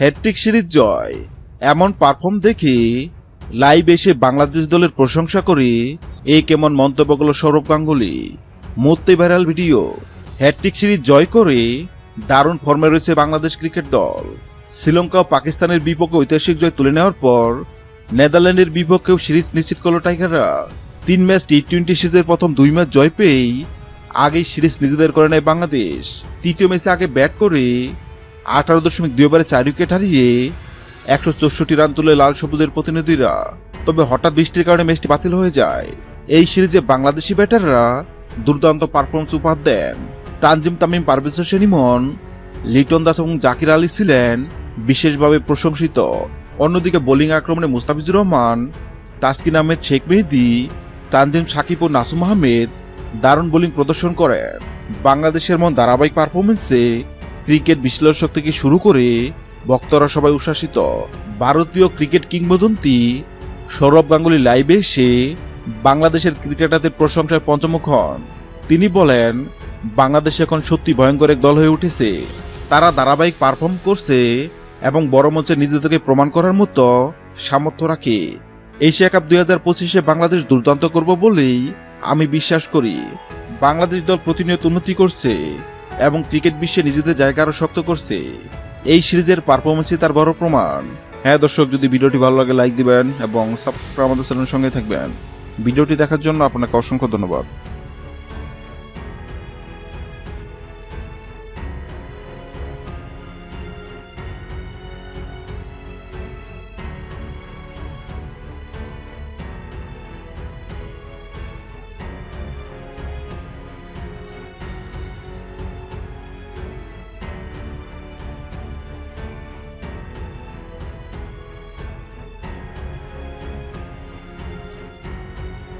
Hat trick series জয়। এমন perform দেখে live এসে বাংলাদেশ দলের প্রশংসা করে এই কেমন মন্তব্য মন্তব্যগুলো সৌরভ গাঙ্গুলি। মূর্তি viral video hat trick series জয় করে দারুণ ফর্মে রয়েছে বাংলাদেশ ক্রিকেট দল। শ্রীলঙ্কা ও পাকিস্তানের বিপক্ষে ঐতিহাসিক জয় তুলে নেওয়ার পর, নেদারল্যান্ডের বিপক্ষেও সিরিজ নিশ্চিত করল টাইগাররা। তিন ম্যাচ টি টোয়েন্টি সিরিজের প্রথম দুই ম্যাচ জয় পেয়েই আগেই সিরিজ নিজেদের করে নেয় বাংলাদেশ। তৃতীয় ম্যাচে আগে ব্যাট করে আঠারো দশমিক দুই ওভারে চার উইকেট হারিয়ে একশো চৌষট্টি রান তুলে লাল সবুজের প্রতিনিধিরা। তবে হঠাৎ বৃষ্টির কারণে ম্যাচটি বাতিল হয়ে যায়। এই সিরিজে বাংলাদেশি ব্যাটাররা দুর্দান্ত পারফরমেন্স উপহার দেন। তানজিম তামিম, পারভেজ হোসেন ইমন, লিটন দাস এবং জাকির আলী ছিলেন বিশেষভাবে প্রশংসিত। অন্যদিকে বোলিং আক্রমণে মুস্তাফিজুর রহমান, তাসকিন আহমেদ, শেখ মেহেদি, তানজিম সাকিব ও নাসুম আহমেদ দারুণ বোলিং প্রদর্শন করেন। বাংলাদেশের মন ধারাবাহিক পারফরমেন্সে ক্রিকেট বিশ্লেষক থেকে শুরু করে বক্তরা সবাই উচ্ছ্বাসিত। ভারতীয় ক্রিকেট কিংবদন্তি সৌরভ গাঙ্গুলি লাইভে এসে বাংলাদেশের ক্রিকেটারদের প্রশংসায় পঞ্চমুখ হন। তিনি বলেন, বাংলাদেশ এখন সত্যি ভয়ঙ্কর এক দল হয়ে উঠেছে। তারা ধারাবাহিক পারফর্ম করছে এবং বড় মঞ্চে নিজেদেরকে প্রমাণ করার মতো সামর্থ্য রাখে। এশিয়া কাপ দুই হাজার পঁচিশে বাংলাদেশ দুর্দান্ত করব বলেই আমি বিশ্বাস করি। বাংলাদেশ দল প্রতিনিয়ত উন্নতি করছে। এবং ক্রিকেট বিশ্বে নিজেদের জায়গা আরও শক্ত করছে। এই সিরিজের পারফরমেন্সই তার বড় প্রমাণ। হ্যাঁ দর্শক, যদি ভিডিওটি ভালো লাগে লাইক দিবেন এবং সাবস্ক্রাইব আমাদের চ্যানেলের সঙ্গে থাকবেন। ভিডিওটি দেখার জন্য আপনাকে অসংখ্য ধন্যবাদ।